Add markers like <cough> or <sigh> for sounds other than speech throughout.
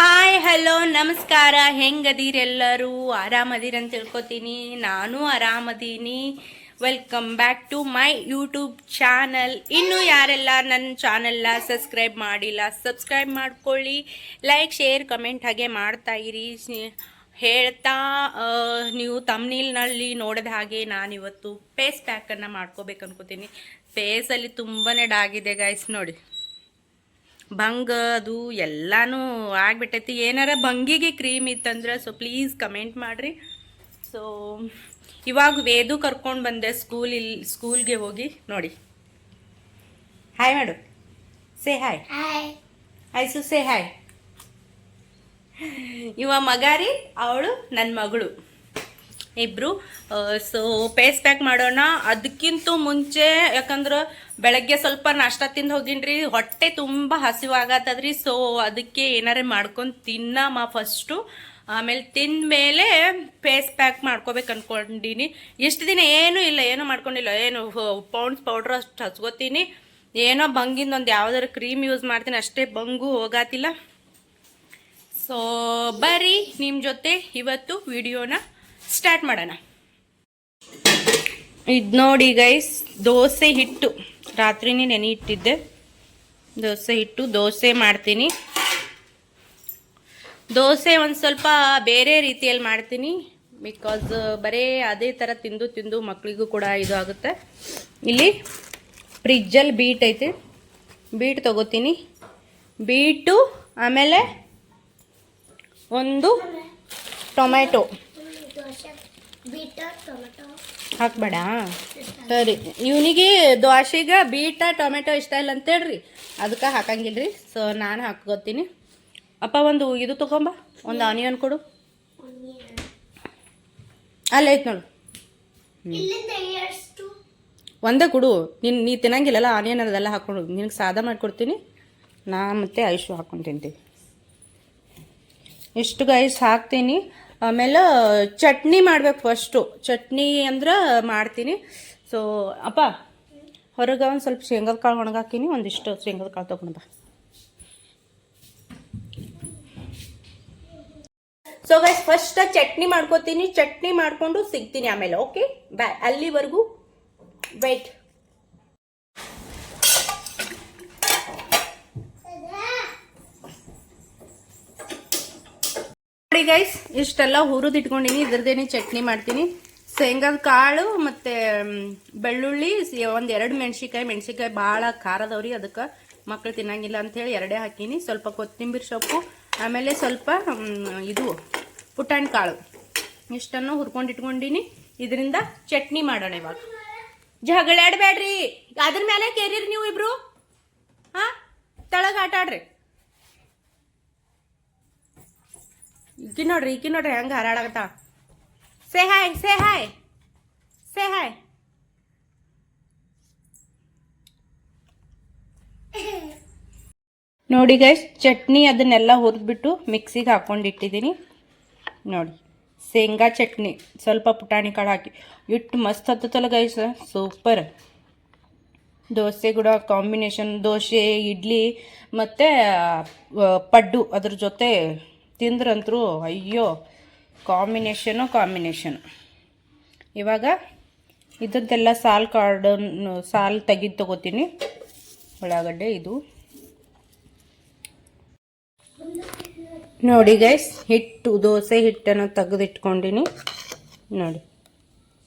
Hi hello ನಮಸ್ಕಾರ. ಹೆಂಗದೀರೆಲ್ಲರೂ ಆರಾಮದೀರ ಅಂತ ತಿಳ್ಕೊತೀನಿ. ನಾನು ಆರಾಮದೀನಿ. Welcome back to my YouTube channel ಇನ್ನು ಯಾರೆಲ್ಲ ನನ್ನ ಚಾನಲ್ನ ಸಬ್ಸ್ಕ್ರೈಬ್ ಮಾಡಿಲ್ಲ ಸಬ್ಸ್ಕ್ರೈಬ್ ಮಾಡ್ಕೊಳ್ಳಿ. ಲೈಕ್ ಶೇರ್ ಕಮೆಂಟ್ ಹಾಗೆ ಮಾಡ್ತಾ ಇರಿ. ಹೇಳ್ತಾ ನೀವು ತಮ್ನೀಲ್ನಲ್ಲಿ ನೋಡಿದ ಹಾಗೆ ನಾನಿವತ್ತು ಫೇಸ್ ಪ್ಯಾಕನ್ನು ಮಾಡ್ಕೋಬೇಕು ಅನ್ಕೋತೀನಿ ಫೇಸಲ್ಲಿ ತುಂಬಾ ಡಾಗಿದೆ ಗಾಯ್ಸ್ ನೋಡಿ. ಬಂಗ್ ಅದು ಎಲ್ಲಾನು ಆಗ್ಬಿಟ್ಟೈತಿ. ಏನಾರ ಭಂಗಿಗೆ ಕ್ರೀಮ್ ಇತ್ತಂದ್ರೆ ಸೊ ಪ್ಲೀಸ್ ಕಮೆಂಟ್ ಮಾಡಿರಿ. ಸೊ ಇವಾಗ ವೇದು ಕರ್ಕೊಂಡು ಬಂದೆ ಸ್ಕೂಲ್ ಇಲ್ಲಿ ಸ್ಕೂಲ್ಗೆ ಹೋಗಿ. ನೋಡಿ. ಹಾಯ್ ಮಾಡು ಸೇ ಹಾಯ್ ಹಾಯ್ ಸು ಸೇ ಹಾಯ್ ಇವ ಮಗಾರಿ ಅವಳು ನನ್ನ ಮಗಳು. ಇಬ್ರು. ಸೊ ಪೇಸ್ ಪ್ಯಾಕ್ ಮಾಡೋಣ. ಅದಕ್ಕಿಂತ ಮುಂಚೆ, ಯಾಕಂದ್ರೆ ಬೆಳಗ್ಗೆ ಸ್ವಲ್ಪ ನಾಷ್ಟ ತಿಂದು ಹೋಗಿನ್ರಿ. ಹೊಟ್ಟೆ ತುಂಬ ಹಸಿವಾಗತ್ತದ್ರಿ. ಸೊ ಅದಕ್ಕೆ ಏನಾರ ಮಾಡ್ಕೊಂಡು ತಿನ್ನಮ್ಮ ಫಸ್ಟು ಆಮೇಲೆ ತಿಂದ ಮೇಲೆ ಫೇಸ್ ಪ್ಯಾಕ್ ಮಾಡ್ಕೋಬೇಕು ಅನ್ಕೊಂಡಿನಿ. ಇಷ್ಟು ದಿನ ಏನೂ ಇಲ್ಲ, ಏನೂ ಮಾಡ್ಕೊಂಡಿಲ್ಲ. ಏನು ಪೌಂಡ್ಸ್ ಪೌಡ್ರ್ ಅಷ್ಟು ಹಚ್ಕೋತೀನಿ. ಏನೋ ಬಂಗಿಂದ ಒಂದು ಯಾವ್ದಾದ್ರು ಕ್ರೀಮ್ ಯೂಸ್ ಮಾಡ್ತೀನಿ. ಅಷ್ಟೇ ಬಂಗು ಹೋಗಾತಿಲ್ಲ. ಸೊ ಬರ್ರಿ ನಿಮ್ಮ ಜೊತೆ ಇವತ್ತು ವಿಡಿಯೋನ ಸ್ಟಾರ್ಟ್ ಮಾಡೋಣ. ಇದು ನೋಡಿ ಗೈಸ್ ದೋಸೆ ಹಿಟ್ಟು. ರಾತ್ರಿನೇ ನೆನೆ ಇಟ್ಟಿದ್ದೆ ದೋಸೆ ಹಿಟ್ಟು, ದೋಸೆ ಮಾಡ್ತೀನಿ. ದೋಸೆ ಒಂದು ಸ್ವಲ್ಪ ಬೇರೆ ರೀತಿಯಲ್ಲಿ ಮಾಡ್ತೀನಿ. ಬಿಕಾಸ್ ಬರೀ ಅದೇ ಥರ ತಿಂದು ತಿಂದು ಮಕ್ಕಳಿಗೂ ಕೂಡ ಇದು ಆಗುತ್ತೆ. ಇಲ್ಲಿ ಫ್ರಿಜ್ಜಲ್ಲಿ ಬೀಟ್ ಐತೆ. ಬೀಟ್ ತೊಗೋತೀನಿ. ಬೀಟು ಆಮೇಲೆ ಒಂದು ಟೊಮೆಟೊ ಹಾಕ್ಬೇಡ. ಸರಿ. ಇವನಿಗೆ ದೋಸೆಗೆ ಬೀಟ ಟೊಮೆಟೊ ಇಷ್ಟ ಇಲ್ಲ ಅಂತೇಳ್ರಿ ಅದಕ್ಕೆ ಹಾಕಂಗಿಲ್ರಿ. ಸೊ ನಾನು ಹಾಕ್ಕೋತೀನಿ. ಅಪ್ಪ ಒಂದು ಇದು ತಗೊಂಬ. ಒಂದು ಆನಿಯನ್ ಕೊಡು. ಅಲ್ಲೇ ಐತೆ ನೋಡು. ಒಂದೇ ಕೊಡು. ನೀನು ನೀ ತಿನ್ನಂಗಿಲ್ಲಲ್ಲ ಆನಿಯನ್ ಅದೆಲ್ಲ ಹಾಕೊಂಡು ನಿನಗೆ ಸಾದ ಮಾಡಿಕೊಡ್ತೀನಿ. ನಾ ಮತ್ತೆ ಐಶು ಹಾಕೊಂಡು ತಿಂತೀವಿ ಇಷ್ಟು ಗೈಸ್ ಹಾಕ್ತೀನಿ. ಆಮೇಲೆ ಚಟ್ನಿ ಮಾಡ್ಬೇಕು ಫಸ್ಟು ಚಟ್ನಿ ಅಂದ್ರೆ ಮಾಡ್ತೀನಿ. ಸೊ ಅಪ್ಪ, ಹೊರಗೆ ಒಂದು ಸ್ವಲ್ಪ ಶೇಂಗದ ಕಾಳು ಒಣಗಾಕಿನಿ, ಒಂದಿಷ್ಟು ಶೇಂಗದ ಕಾಳು ತೊಗೊಂಡು ಸೊ ಗೈಸ್ ಫಸ್ಟ್ ಚಟ್ನಿ ಮಾಡ್ಕೋತೀನಿ. ಚಟ್ನಿ ಮಾಡ್ಕೊಂಡು ಸಿಗ್ತೀನಿ ಆಮೇಲೆ ಓಕೆ ಬಾಯ್ ಅಲ್ಲಿವರೆಗೂ ವೆಯ್ಟ್ ನೋಡಿ ಗೈಸ್ ಇಷ್ಟೆಲ್ಲ ಹುರಿದು ಇಟ್ಕೊಂಡಿನಿ ಇದ್ರದ್ದೇನೆ ಚಟ್ನಿ ಮಾಡ್ತೀನಿ. ಶೇಂಗದ ಕಾಳು ಮತ್ತು ಬೆಳ್ಳುಳ್ಳಿ ಒಂದು ಎರಡು ಮೆಣಸಿಕಾಯಿ ಮೆಣಸಿಕಾಯಿ ಭಾಳ ಖಾರದವ್ರಿ ಅದಕ್ಕೆ ಮಕ್ಳು ತಿನ್ನಂಗಿಲ್ಲ ಅಂಥೇಳಿ ಎರಡೇ ಹಾಕೀನಿ. ಸ್ವಲ್ಪ ಕೊತ್ತಂಬರಿ ಸೊಪ್ಪು, ಆಮೇಲೆ ಸ್ವಲ್ಪ ಇದು, ಪುಟಾಣಿ ಕಾಳು. ಇಷ್ಟನ್ನು ಹುರ್ಕೊಂಡು ಇಟ್ಕೊಂಡಿನಿ ಇದರಿಂದ ಚಟ್ನಿ ಮಾಡೋಣ ಇವಾಗ. ಜಗಳಾಡ್ಬೇಡ್ರಿ ಅದ್ರ ಮೇಲೆ ಕೇರಿರಿ ನೀವು ಇಬ್ರು. ಹಾ? ತಳಗ ಆಟ ಈಕಿ ನೋಡ್ರಿ ಈಕಿ ನೋಡ್ರಿ ಹೆಂಗೆ ಹಾರಾಡಕತ್ತಾಳ. Say hi say hi say hi ನೋಡಿ ಗೈಸ್ ಚಟ್ನಿ ಅದನ್ನೆಲ್ಲ ಹುರಿದ್ಬಿಟ್ಟು ಮಿಕ್ಸಿಗೆ ಹಾಕೊಂಡಿಟ್ಟಿದ್ದೀನಿ ನೋಡಿ, ಶೇಂಗಾ ಚಟ್ನಿ, ಸ್ವಲ್ಪ ಪುಟಾಣಿ ಕಾಳು ಹಾಕಿ. ಇಟ್ಟು ಮಸ್ತ್ ಹತ್ತತ್ತಲ್ಲ ಗೈಸ್ ಸೂಪರ್. ದೋಸೆ ಕೂಡ ಕಾಂಬಿನೇಷನ್ ದೋಸೆ, ಇಡ್ಲಿ, ಮತ್ತು ಪಡ್ಡು ಅದ್ರ ಜೊತೆ ತಿಂದ್ರಂತರೂ ಅಯ್ಯೋ ಕಾಂಬಿನೇಷನು ಕಾಂಬಿನೇಷನ್ ಇವಾಗ ಇದ್ದದ್ದೆಲ್ಲ ಸಾಲ್ ಕಾರ್ಡನ್ನು ಸಾಲ್ ತೆಗೆದು ತಗೋತೀನಿ. ಉಳ್ಳಾಗಡ್ಡೆ ಇದು. ನೋಡಿ ಗೈಸ್ ಹಿಟ್ಟು, ದೋಸೆ ಹಿಟ್ಟನ್ನು ತೆಗೆದಿಟ್ಕೊಂಡಿನಿ. ನೋಡಿ,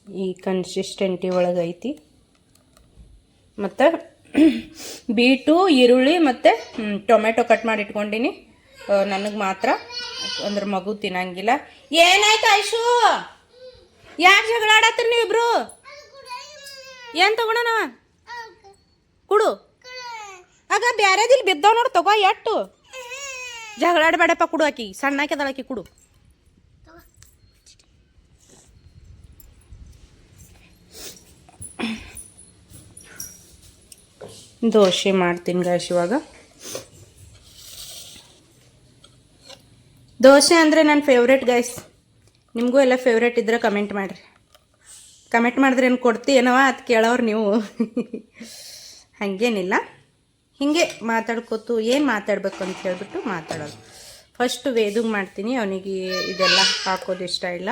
ಈ ಕನ್ಸಿಸ್ಟೆಂಟಿ ಒಳಗೈತಿ ಮತ್ತು ಬೀಟು ಈರುಳ್ಳಿ ಮತ್ತು ಟೊಮೆಟೊ ಕಟ್ ಮಾಡಿ ಇಟ್ಕೊಂಡಿನಿ ನನಗೆ ಮಾತ್ರ ಅಂದ್ರೆ ಮಗು ತಿನ್ನಂಗಿಲ್ಲ. ಏನಾಯ್ತು ಐಶು? ಯಾಕೆ ಜಗಳ ಆಡತ್ತೀರಿ ಇಬ್ರು ಏನು ತಗೊಳನವ ಕುಡು. ಆಗ ಬ್ಯಾರೆದಿಲ್ಲಿ ಬಿದ್ದಾವ ನೋಡು ತಗೋ ಎಟ್ಟು. ಜಗಳ ಆಡಬೇಡಪ್ಪ ಕುಡು ಆಕಿ. ಸಣ್ಣಾಕಿದಾಳ ಆಕಿ, ಕುಡು. ದೋಸೆ ಮಾಡ್ತೀನಿ ಗಾಯ್ಸ್ ಇವಾಗ. ದೋಸೆ ಅಂದರೆ ನನ್ನ ಫೇವ್ರೇಟ್ ಗೈಸ್ ನಿಮಗೂ ಎಲ್ಲ ಫೇವ್ರೇಟ್ ಇದ್ರೆ ಕಮೆಂಟ್ ಮಾಡಿರಿ. ಕಮೆಂಟ್ ಮಾಡಿದ್ರೆ ಏನು ಕೊಡ್ತೀಯನವ ಅದು ಕೇಳೋರು ನೀವು? <laughs> ಹಾಗೇನಿಲ್ಲ. ಹೀಗೆ ಮಾತಾಡ್ಕೋತು ಏನು ಮಾತಾಡಬೇಕು ಅಂತ ಹೇಳ್ಬಿಟ್ಟು ಮಾತಾಡೋದು. ಫಸ್ಟ್ ವೇದುಗ್ ಮಾಡ್ತೀನಿ, ಅವನಿಗೆ ಇದೆಲ್ಲ ಹಾಕೋದು ಇಷ್ಟ ಇಲ್ಲ.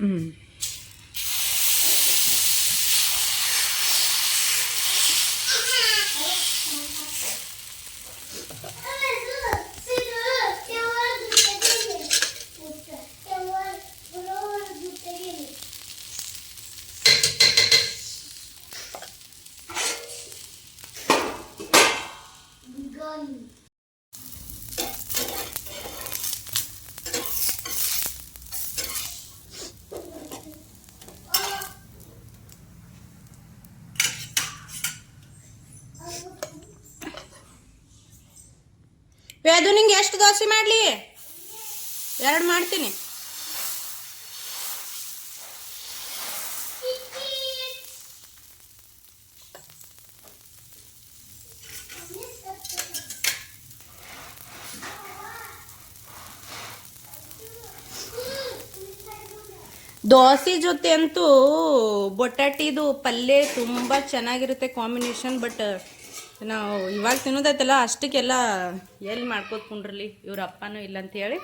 ಹ್ಞೂ Gun. ವೇದು ನಿಂಗೆ ಎಷ್ಟು ದೋಸೆ ಮಾಡಲಿ? ಎರಡು ಮಾಡ್ತೀನಿ. ದೋಸೆ ಜೊತೆ ಅಂತೂ ಬೊಟಾಟಿದು ಪಲ್ಯ ತುಂಬ ಚೆನ್ನಾಗಿರುತ್ತೆ ಕಾಂಬಿನೇಷನ್ ಬಟ್ ನಾವು ಇವಾಗ ತಿನ್ನೋದೈತಲ್ಲ, ಅಷ್ಟಕ್ಕೆಲ್ಲ ಎಲ್ಲಿ ಮಾಡ್ಕೋತ ಕುಂಡ್ರಲಿ? ಇವ್ರ ಅಪ್ಪನೂ ಇಲ್ಲ ಅಂತ ಹೇಳಿ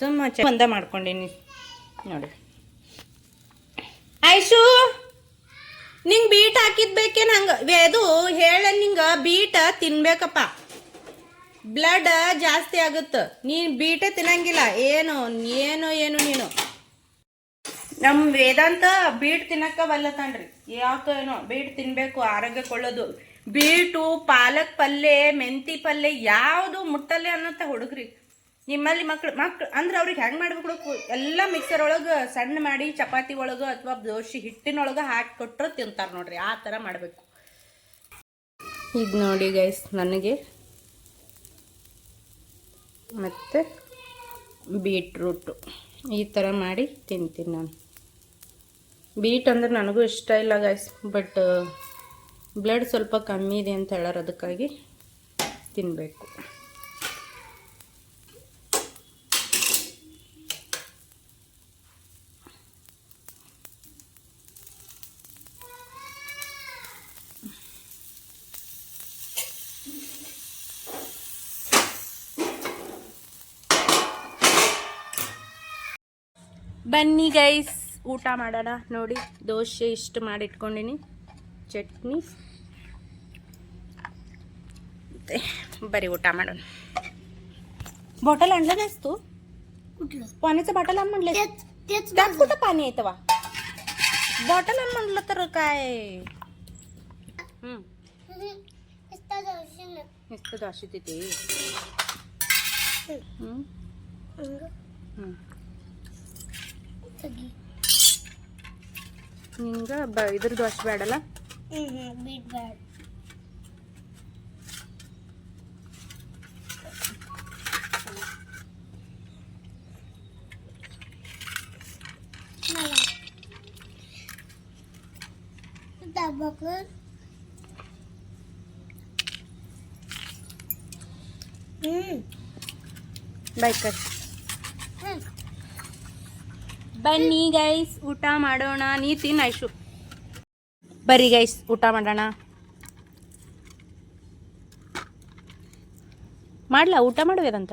ಸುಮ್ಮ ಚಂದ ಮಾಡ್ಕೊಂಡೀನಿ. ನೋಡಿ. ಆಯ್ಸು ನಿಂಗೆ ಬೀಟ್ ಹಾಕಿದ್ ಬೇಕೇನು ಹಂಗೆ ವೇದು ಹೇಳ ನಿಂಗೆ, ಬೀಟ ತಿನ್ಬೇಕಪ್ಪ. ಬ್ಲಡ್ ಜಾಸ್ತಿ ಆಗುತ್ತೆ. ನೀನು ಬೀಟೆ ತಿನ್ನಂಗಿಲ್ಲ. ಏನು ಏನು ಏನು ನೀನು? ನಮ್ಮ ವೇದಾಂತ ಬೀಟ್ ತಿನ್ನಕ್ಕ ಬಲ್ಲತಾನ್ರಿ ಯಾಕೋ ಏನೋ, ಬೀಟ್ ತಿನ್ಬೇಕು, ಆರೋಗ್ಯ ಕೊಳ್ಳೋದು. ಬೀಟು, ಪಾಲಕ್ ಪಲ್ಯ ಮೆಂತಿ ಪಲ್ಯ ಯಾವುದು ಮುಟ್ಟಲ್ಲೆ ಅನ್ನತ್ತ ಹುಡುಗ್ರಿ ನಿಮ್ಮಲ್ಲಿ ಮಕ್ಳು ಮಕ್ಳು, ಅಂದ್ರೆ ಅವ್ರಿಗೆ ಹೆಂಗೆ ಮಾಡ್ಬೇಕು ಎಲ್ಲ ಮಿಕ್ಸರ್ ಒಳಗೆ ಸಣ್ಣ ಮಾಡಿ, ಚಪಾತಿ ಒಳಗೆ ಅಥವಾ ದೋಸೆ ಹಿಟ್ಟಿನೊಳಗೆ ಹಾಕಿ ಕೊಟ್ಟರು ತಿಂತಾರೆ ನೋಡ್ರಿ, ಆ ಥರ ಮಾಡಬೇಕು. ಈಗ ನೋಡಿ ಗೈಸ್ ನನಗೆ ಮತ್ತು ಬೀಟ್ರೂಟು ಈ ಥರ ಮಾಡಿ ತಿಂತೀನಿ ನಾನು. ಬೀಟ್ ಅಂದ್ರೆ ನನಗೂ ಇಷ್ಟ ಇಲ್ಲ ಗೈಸ್ ಬಟ್ ಬ್ಲಡ್ ಸ್ವಲ್ಪ ಕಮ್ಮಿ ಇದೆ ಅಂತ ಹೇಳೋರು ಅದಕ್ಕಾಗಿ ತಿನ್ನಬೇಕು ಬನ್ನಿ ಗೈಸ್, ಊಟ ಮಾಡೋಣ ನೋಡಿ. ದೋಸೆ ಇಷ್ಟು ಮಾಡಿಟ್ಕೊಂಡಿನಿ. ಚಟ್ನಿ. ಮತ್ತೆ ಬರೀ ಊಟ ಮಾಡೋಣ बॉटल आणलं नाहीस तू कुठलं पाण्याचं बॉटल आण म्हणले तेच तेच त्यात कुठं पाणी आहे तेव्हा बॉटल आण म्हणलं तर काय हम्म, नुसतं दर्शन नुसतं दाशी तिथे हम्म, हम्म. सगळी ನಿಂಗೆ ಬ ಇದ್ರ ದೋಸೆ ಬೇಡಲ್ಲ बीट ಹ್ಮ್ Hmm. ಬೈಕ್ ಬನ್ನಿ ಗೈಸ್ ಊಟ ಮಾಡೋಣ. ನೀ ತಿನ್ನ ಐಶು. ಬರಿ ಗೈಸ್ ಊಟ ಮಾಡೋಣ. ಮಾಡ್ಲಾ? ಊಟ ಮಾಡುವುದಂತ?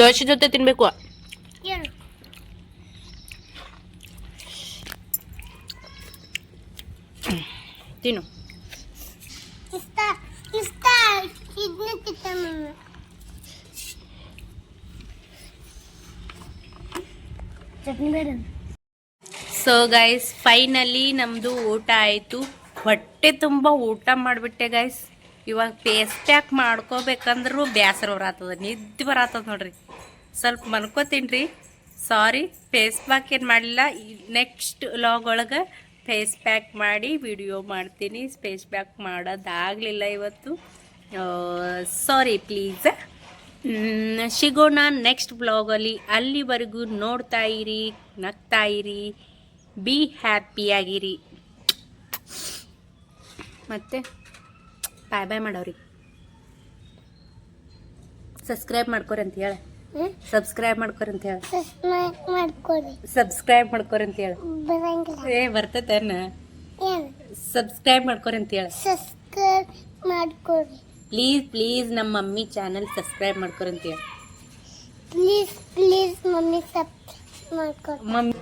ದೋಸೆ ಜೊತೆ ತಿನ್ಬೇಕು. ತಿನ್ನು. ಇಷ್ಟ ಇಷ್ಟ ಇದನ್ನ ಚಟ್ನಿ ಬೇಡ ಸೊ ಗೈಸ್ ಫೈನಲಿ ನಮ್ದು ಊಟ ಆಯಿತು. ಹೊಟ್ಟೆ ತುಂಬ ಊಟ ಮಾಡಿಬಿಟ್ಟೆ ಗಾಯ್ಸ್ ಇವಾಗ ಫೇಸ್ ಪ್ಯಾಕ್ ಮಾಡ್ಕೋಬೇಕಂದ್ರೂ ಬೇಸರ ಬರತ್ತದ, ನಿದ್ದೆ ಬರತ್ತದ ನೋಡ್ರಿ. ಸ್ವಲ್ಪ ಮನ್ಕೋತೀನಿ ಸಾರಿ ಫೇಸ್ ಪ್ಯಾಕ್ ಏನು ಮಾಡಲಿಲ್ಲ. ನೆಕ್ಸ್ಟ್ ಲಾಗ್ ಒಳಗೆ ಫೇಸ್ ಪ್ಯಾಕ್ ಮಾಡಿ ವಿಡಿಯೋ ಮಾಡ್ತೀನಿ. ಫೇಸ್ ಪ್ಯಾಕ್ ಮಾಡೋದಾಗಲಿಲ್ಲ ಇವತ್ತು. ಸಾರಿ ಪ್ಲೀಸ್ ಸಿಗೋಣ ನೆಕ್ಸ್ಟ್ ಬ್ಲಾಗಲ್ಲಿ ಅಲ್ಲಿವರೆಗೂ ನೋಡ್ತಾ ಇರಿ, ನಗ್ತಾ ಇರಿ. ಬಿ ಹ್ಯಾಪಿಯಾಗಿರಿ ಮತ್ತೆ ಬಾಯ್ ಬಾಯ್ ಮಾಡೋರಿ. ಸಬ್ಸ್ಕ್ರೈಬ್ ಮಾಡ್ಕೊರಿ ಅಂತ ಹೇಳ. ಸಬ್ಸ್ಕ್ರೈಬ್ ಮಾಡ್ಕೋರಿ ಅಂತ ಹೇಳ. ಸಬ್ಸ್ಕ್ರೈಬ್ ಮಾಡ್ಕೋರಿ. ಮಾಡ್ಕೊರಿ ಅಂತ ಹೇಳ. ಏ ಬರ್ತೈತೇನ ಏನು? ಸಬ್ಸ್ಕ್ರೈಬ್ ಮಾಡ್ಕೊರಿ ಅಂತ ಹೇಳ. ಸಬ್ಸ್ಕ್ರೈಬ್ ಮಾಡ್ಕೋರಿ. ಪ್ಲೀಸ್ ಪ್ಲೀಸ್ ನಮ್ಮ ಮಮ್ಮಿ ಚಾನಲ್ ಸಬ್ಸ್ಕ್ರೈಬ್ ಮಾಡ್ಕೊರಿ ಅಂತ ಹೇಳ. ಪ್ಲೀಸ್ ಪ್ಲೀಸ್ ಮಮ್ಮಿ ಸಬ್ಸ್ಕ್ರೈಬ್ ಮಾಡ್ಕೊಡಿ ಮಮ್ಮಿ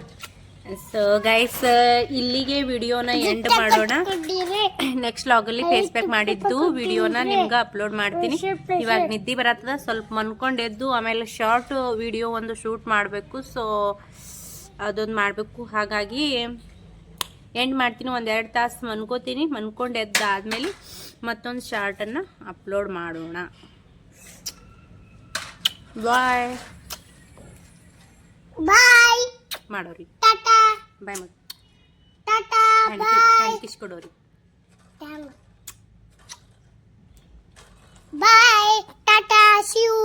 ಸೊ ಗೈಸ್ ಇಲ್ಲಿಗೆ ವಿಡಿಯೋನ ಎಂಡ್ ಮಾಡೋಣ. ನೆಕ್ಸ್ಟ್ ಲಾಗಲ್ಲಿ ಫೇಸ್ ಪ್ಯಾಕ್ ಮಾಡಿದ್ದು. ವಿಡಿಯೋನ ನಿಮ್ಗೆ ಅಪ್ಲೋಡ್ ಮಾಡ್ತೀನಿ. ಇವಾಗ ನಿದ್ದೆ ಬರತ್ತದ ಸ್ವಲ್ಪ ಮನ್ಕೊಂಡು ಎದ್ದು ಆಮೇಲೆ ಶಾರ್ಟ್ ವಿಡಿಯೋ ಒಂದು ಶೂಟ್ ಮಾಡಬೇಕು. ಸೊ ಅದೊಂದು ಮಾಡಬೇಕು. ಹಾಗಾಗಿ ಎಂಡ್ ಮಾಡ್ತೀನಿ. ಒಂದೆರಡು ಎರಡು ತಾಸು ಮನ್ಕೋತೀನಿ ಮನ್ಕೊಂಡು ಎದ್ದಾದ್ಮೇಲೆ ಮತ್ತೊಂದು ಶಾರ್ಟನ್ನು ಅಪ್ಲೋಡ್ ಮಾಡೋಣ. ಬಾಯ್ ಬಾಯ್ ಮಾಡೋರಿ. ಟಾಟಾ. ಬಾಯ್ ಮಾಡಿ ಟಾಟಾ ಹ್ಯಾಂಡ್ ಬಾಯ್. ಕಿಸ್ ಕೊಡೋರಿ. ಬಾಯ್. ಟಾಟಾ ಶಿವ್